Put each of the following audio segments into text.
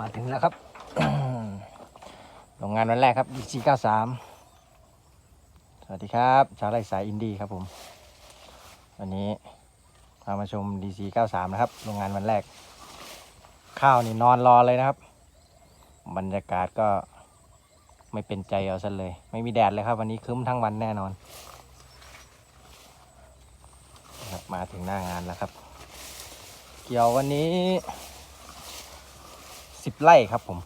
มาถึงแล้วครับโรงงานวันแรกครับ DC 93 สวัสดีครับ ชาวไร่สายอินดี้ครับผม วันนี้พามาชม DC 93 นะครับโรงงานวันแรก ข้าวนี่นอนรอเลยนะครับ บรรยากาศก็ไม่เป็นใจเอาซะเลย ไม่มีแดดเลยครับ วันนี้ครึ้มทั้งวันแน่นอนมาถึงหน้างานแล้วครับ เกี่ยววันนี้ สิบไร่ครับผม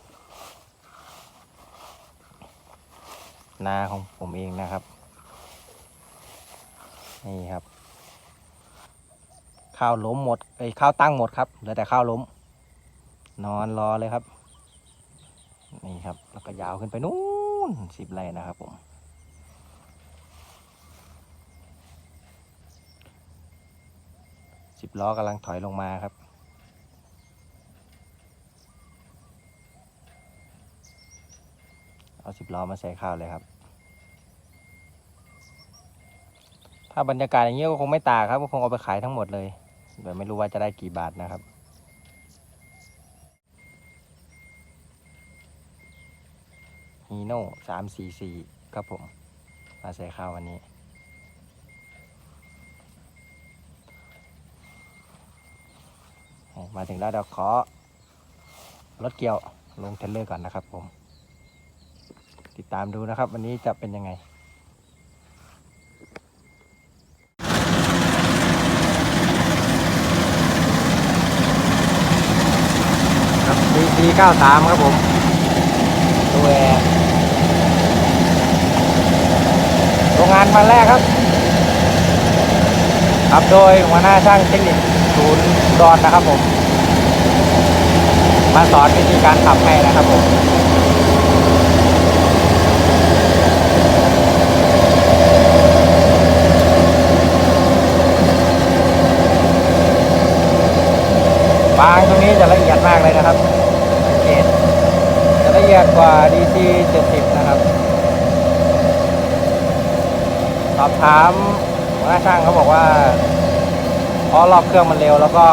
นาของผมเองนะครับ นี่ครับ ข้าวล้มหมดไอ้ข้าวตั้งหมดครับเหลือแต่ข้าวล้ม นอนรอเลยครับ นี่ครับ แล้วก็ยาวขึ้นไปนู่นสิบไร่นะครับผมสิบล้อกำลังถอยลงมาครับ เอา สิบล้อมาใส่ข้าวเลยครับ ถ้าบรรยากาศอย่างนี้ยก็คงไม่ตากครับก็คงเอาไปขายทั้งหมดเลยแบบไม่รู้ว่าจะได้กี่บาทนะครับฮีโน่สามสี่สี่ครับผมมาใส่ข้าววันนี้มาถึงแล้วเดี๋ยวขอรถเกี่ยวลงเทรลเลอร์ก่อนนะครับผม ติดตามดูนะครับ วันนี้จะเป็นยังไงครับ DC 93 ครับผมตัวแอร์โรงงานวันแรกครับขับโดยหัวหน้าช่างเทคนิคศูนย์ดอนนะครับผม มาสอนวิธีการขับให้นะครับผม ฟางตรงนี้จะละเอียดมากเลยนะครับสังเกตจะละเอียดกว่า DC 70 นะครับ สอบถามหัวหน้าช่างเขาบอกว่าเพราะรอบเครื่องมันเร็วแล้วก็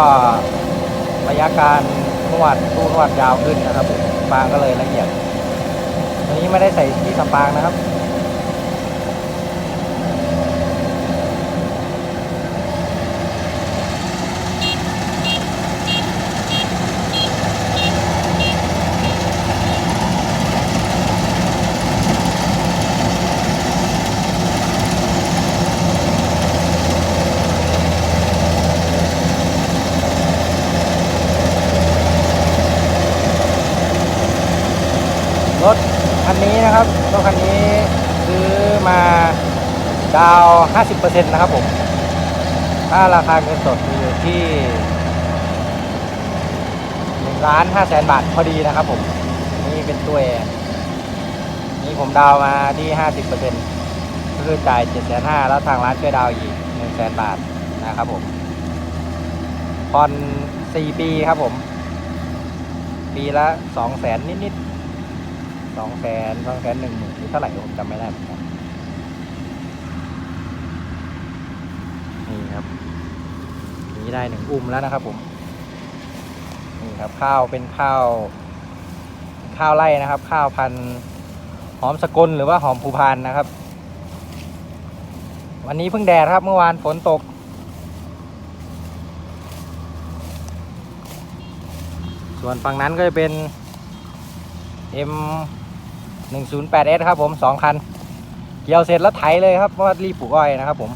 ระยะการนวดตู้นวดยาวขึ้นนะครับผมฟางก็เลยละเอียด ตัวนี้ไม่ได้ใส่ที่สปางนะครับ รถคันนี้นะครับรถคันนี้ซื้อมาดาวน์50%นะครับผมถ้าราคาเงินสดอยู่ที่1ล้าน5แสนบาทพอดีนะครับผม นี่เป็นตัวแอร์นี่ผมดาวมาที่ 50%ก็คือจ่าย7 5 0 0 0แล้วทางร้านช่วยดาวอีก1แสนบาทนะครับผมผ่อน4ปีครับผม ปีละ2แสนนิด สองแสนสองแสนหนึ่งหมื่นหรือเท่าไหร่ผมจำไม่ได้เหมือนกันนี่ครับนี่ได้หนึ่งอุ้มแล้วนะครับผมนี่ครับข้าวเป็นข้าว ข้าวไร่นะครับ ข้าวพันหอมสกุลหรือว่าหอมภูพานนะครับ วันนี้เพิ่งแดดครับเมื่อวานฝนตกส่วนฝั่งนั้นก็จะเป็น M 1 0 8 S ครับผมสองคัน เกี่ยวเสร็จแล้วไถเลยครับเพราะว่ารีบปลูกอ้อยนะครับผม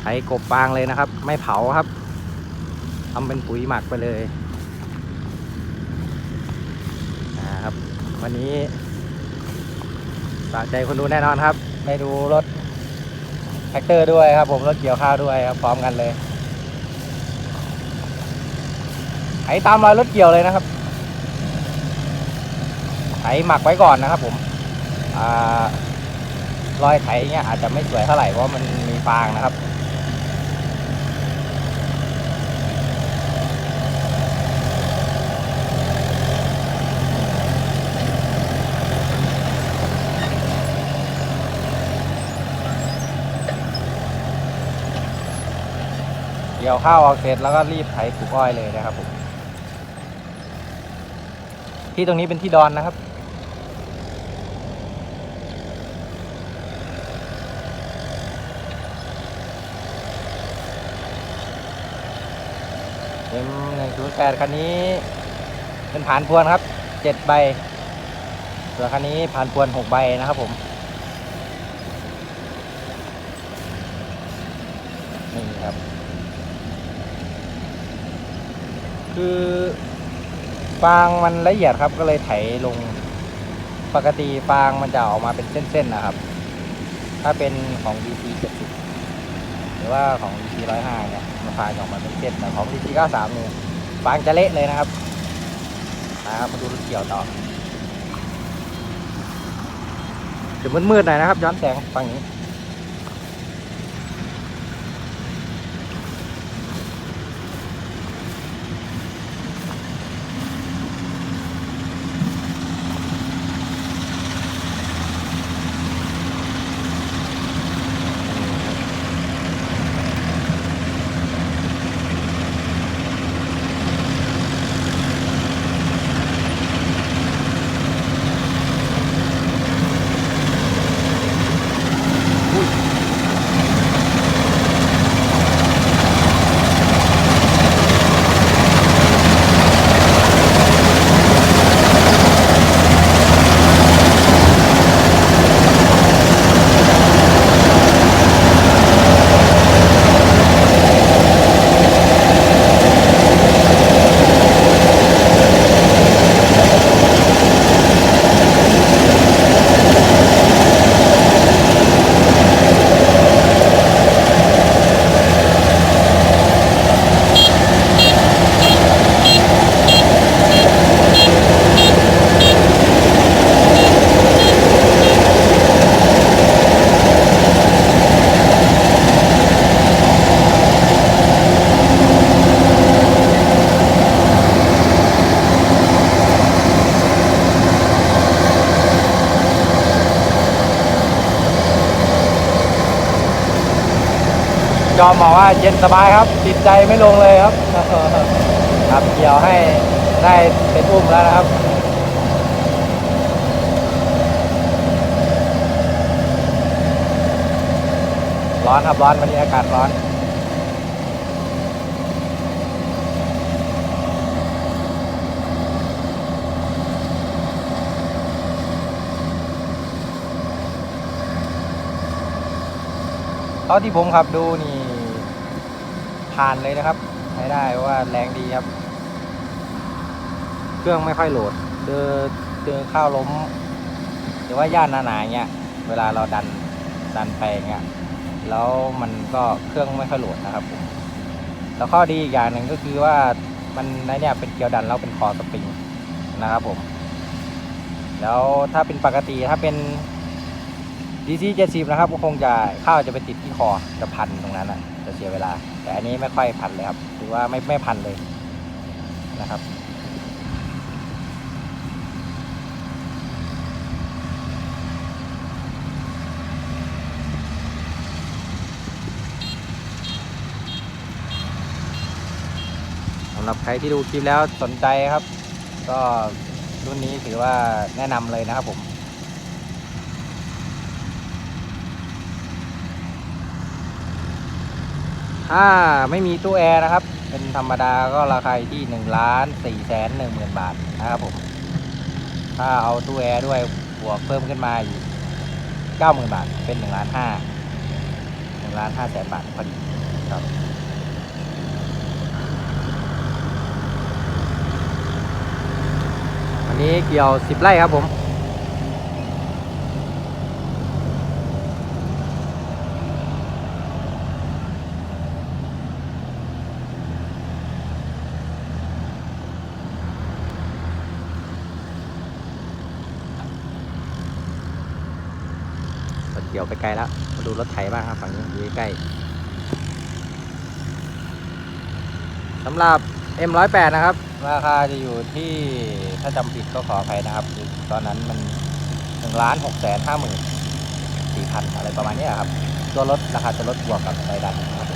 ไถกบฟางเลยนะครับ ไม่เผาครับทำเป็นปุ๋ยหมักไปเลยนะครับ วันนี้สะใจคนดูแน่นอนครับได้ดูรถแท็กเตอร์ด้วยครับผมรถเกี่ยวข้าวด้วยครับพร้อมกันเลยไถตามรอยรถเกี่ยวเลยนะครับ ไถหมักไว้ก่อนนะครับ ผมอารอยไถเนี่ยอาจจะไม่สวยเท่าไหร่เพราะมันมีฟางนะครับเกี่ยวข้าวออกเสร็จแล้วก็รีบไถปลูกอ้อยเลยนะครับผมที่ตรงนี้เป็นที่ดอนนะครับ 8 คันนี้ เป็นผ่านพวนครับ 7 ใบส่วนคันนี้ผ่านพวน 6 ใบนะครับผม นี่ครับ คือฟางมันละเอียดครับก็เลยไถลงปกติฟางมันจะออกมาเป็นเส้นๆนะครับ ถ้าเป็นของ DT 70 หรือว่าของ DT 105 เนี่ยมันฟางออกมาเป็นเส้นแต่ของ DT 93เนี่ย ฟางจะเละเลยนะครับนะครับมาดูรถเกี่ยวต่อเดี๋ยวมืดๆหน่อยนะครับ ย้อนแสงฝั่งนี้ อมบอกว่าเย็นสบายครับติดใจไม่ลงเลยครับ ครับเกี่ยวให้ได้เป็นอุ้มแล้วนะครับร้อนครับร้อนวันนี้อากาศร้อนเท่าที่ผมขับดูนี่ ผ่านเลยนะครับใช้ได้เพราะว่าแรงดีครับ เครื่องไม่ค่อยโหลดเจอเจอข้าวล้ม หรือว่าย่านหนาๆเงี้ยเวลาเราดันดันไปเงี้ยแล้วมันก็เครื่องไม่ค่อยโหลดนะครับผมแล้วข้อดีอีกอย่างหนึ่งก็คือว่ามันในเนี่ยเป็นเกียวดันแล้วเป็นคอสปริงนะครับผม แล้วถ้าเป็นปกติถ้าเป็น DC 70นะครับก็คงจะข้าวจะไปติดที่คอจะพันตรงนั้นนะ จะเสียเวลา แต่อันนี้ไม่ค่อยพันเลยครับถือว่าไม่ไม่พันเลยนะครับสำหรับใครที่ดูคลิปแล้วสนใจครับ ก็รุ่นนี้ถือว่าแนะนำเลยนะครับผม ถ้าไม่มีตู้แอร์นะครับ เป็นธรรมดาก็ราคาอยู่ที่หนึ่งล้านสี่แสนหนึ่งหมื่นบาทนะครับผม ถ้าเอาตู้แอร์ด้วยบวกเพิ่มขึ้นมาอีกเก้าหมื่นบาท เป็นหนึ่งล้านห้าหนึ่งล้านห้าแสนบาทพอดีครับอันนี้เกี่ยวสิบไร่ครับผม เกี่ยวไปไกลแล้ว มาดูรถไถบ้างครับฝั่งนี้อยู่ใกล้ๆสำหรับ M108 นะครับ ราคาจะอยู่ที่ถ้าจำผิดก็ขออภัยนะครับคือตอนนั้นมันหนึ่งล้านหกแสนห้าหมื่นสี่พันอะไรประมาณนี้ครับ ตัวรถราคาจะลดบวกกับรายได้นะครับ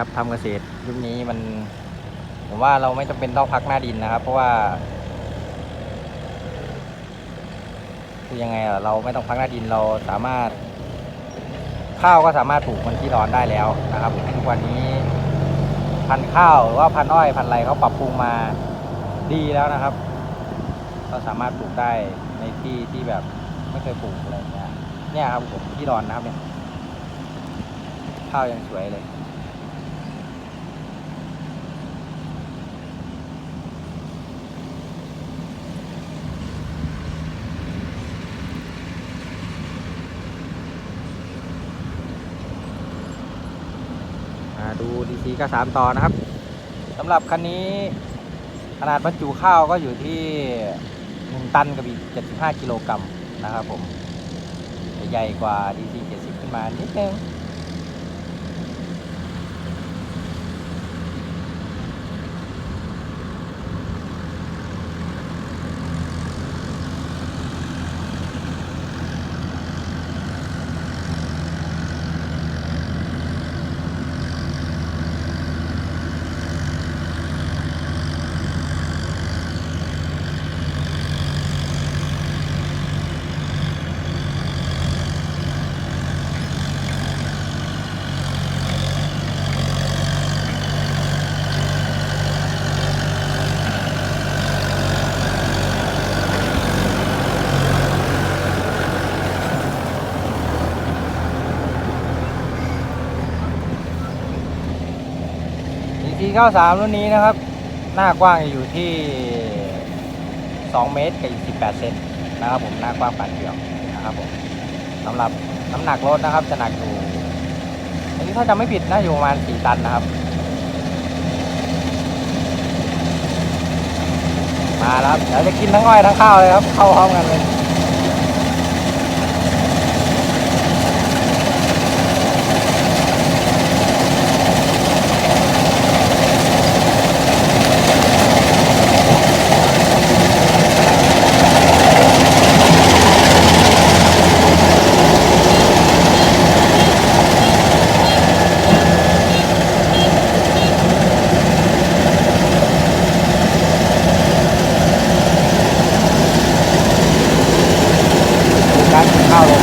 ครับทำเกษตรยุคนี้มันผมว่าเราไม่จำเป็นต้องพักหน้าดินนะครับ เพราะว่า คือยังไงอะเราไม่ต้องพักหน้าดินเราสามารถ ข้าวก็สามารถปลูกมันที่ร้อนได้แล้วนะครับทุกวันนี้ พันธุ์ข้าวหรือว่าพันธุ์อ้อยพันธุ์อะไรเขาปรับปรุงมาดีแล้วนะครับก็สามารถปลูกได้ในที่ที่แบบไม่เคยปลูกอะไรเงี้ยเนี่ยครับผมที่ร้อนนะครับเนี่ยข้าวยังสวยเลย ดู DC ก็สามต่อนะครับสำหรับคันนี้ขนาดบรรจุข้าวก็อยู่ที่1ตันกับอีก75กิโลกรัมนะครับผมใหญ่กว่า DC 70 ขึ้นมานิดนึง ดีซี93 รุ่นนี้นะครับ หน้ากว้างอยู่ที่ 2 เมตรกับ18เซนนะครับผมหน้ากว้างปานเกลียวนะครับผมสำหรับน้ำหนักรถนะครับจะหนักอยู่อันนี้ถ้าจำไม่ผิดน่าอยู่ประมาณ 4 ตันนะครับ มาแล้วครับเดี๋ยวจะกินทั้งอ้อยทั้งข้าวเลยครับ เข้าพร้อมกันเลย การกินข้าวลง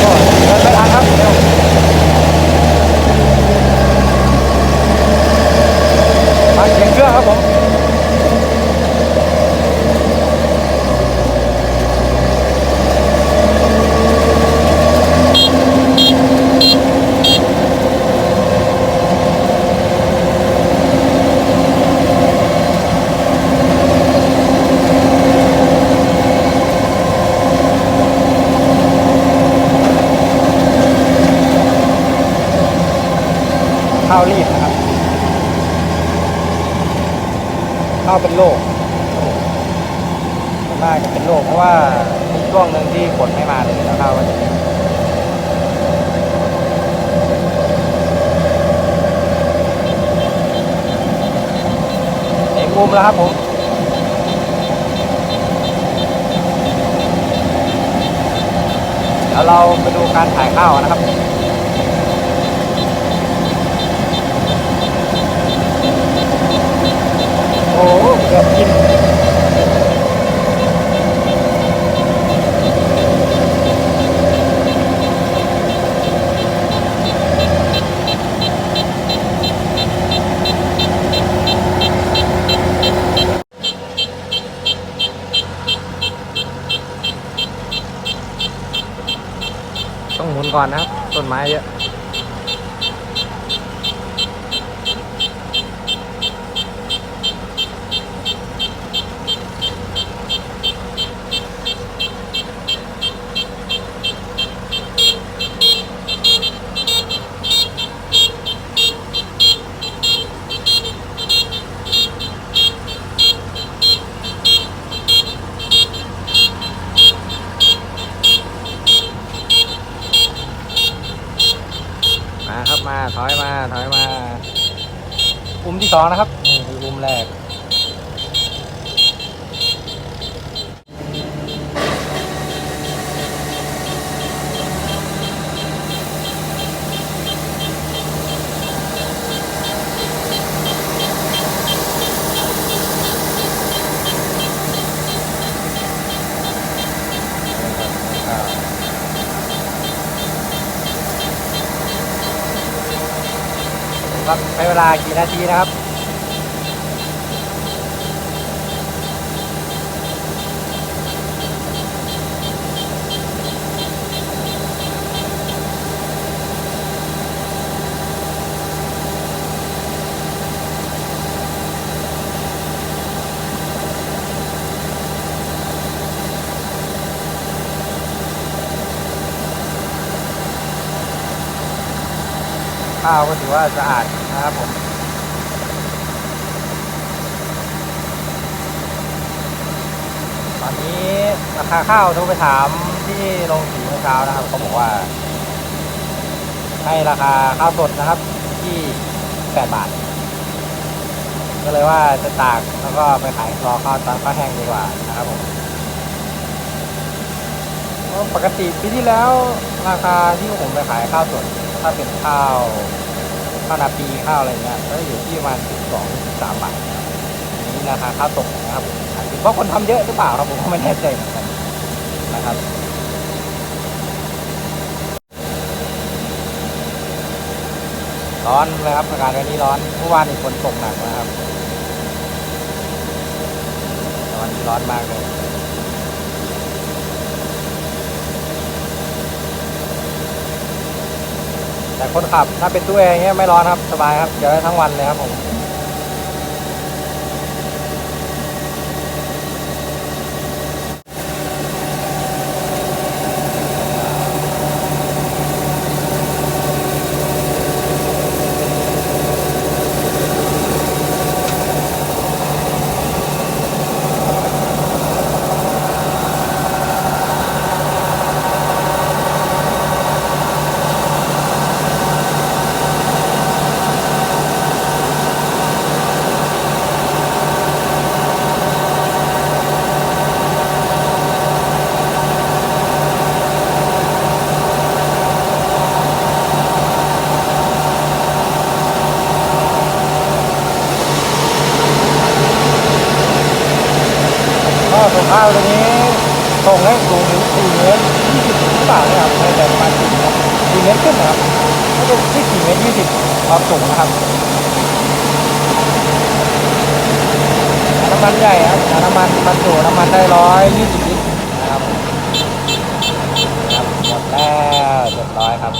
ก็เดินไปทางครับเร็ว ฟังเสียงเครื่องครับผม ข้าวรีบนะครับ ข้าวเป็นโรคส่วน มากจะเป็นโรคเพราะว่ามีช่วงหนึ่งที่ฝนไม่มาเลยแล้วข้าวก็จะเป็นมุมแล้วครับผมเดี๋ยวเราไปดูการถ่ายข้าวนะครับโอ้เกือบกิน ก่อนนะครับต้นไม้เยอะ เมาถอยมาถอยมาอุ้มที่ สองนะครับ นี่คืออุ้มแรก ครับใช้เวลากี่นาทีนะครับ ข้าวก็ถือว่าสะอาดนะครับผมตอนนี้ราคาข้าวโทรไปถามที่โรงสีเมื่อเช้านะครับเขาบอกว่า ให้ราคาข้าวสดนะครับที่ 8 บาท ก็เลยว่าจะตากแล้วก็ไปขายรอข้าวตอนข้าวแห้งดีกว่านะครับผมปกติปีที่แล้วราคาที่ผมไปขายข้าวสด ถ้าเป็นข้าวข้าวนาปีข้าวอะไรเงี้ยก็อยู่ที่ประมาณ12 13บาททีนี้ราคาข้าวตกนะครับเพราะคนทำเยอะหรือเปล่าครับผมก็ไม่แน่ใจเหมือนกันนะครับร้อนเลยครับอากาศวันนี้ร้อนเมื่อวานนี่ฝนตกหนักนะครับร้อนนี้ร้อนมากเลย แต่คนขับถ้าเป็นตู้แอร์อย่างเงี้ยไม่ร้อนครับ สบายครับเดี๋ยวได้ทั้งวันเลยครับผม ก็ส่งข้าวตัวนี้ ตรงได้สูงถึง4เมตร20หรือเปล่าเนี่ยครับในแต่ประมาณ4เมตร4เมตรขึ้นนะครับไม่ใช่ที่4เมตร20ความสูงนะครับน้ำมันใหญ่ครับน้ำมันบรรจุน้ำมันได้ร้อยยี่สิบลิตรนะครับครับหมดแล้วเรียบร้อยครับ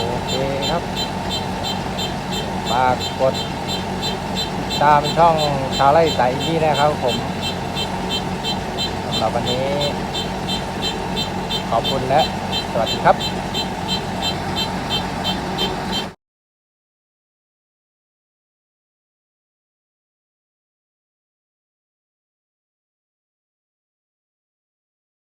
โอเคครับ ฝากกดติดตามช่องชาวไร่สายที่นะครับผมสำหรับวันนี้ ขอบคุณและ สวัสดีครับ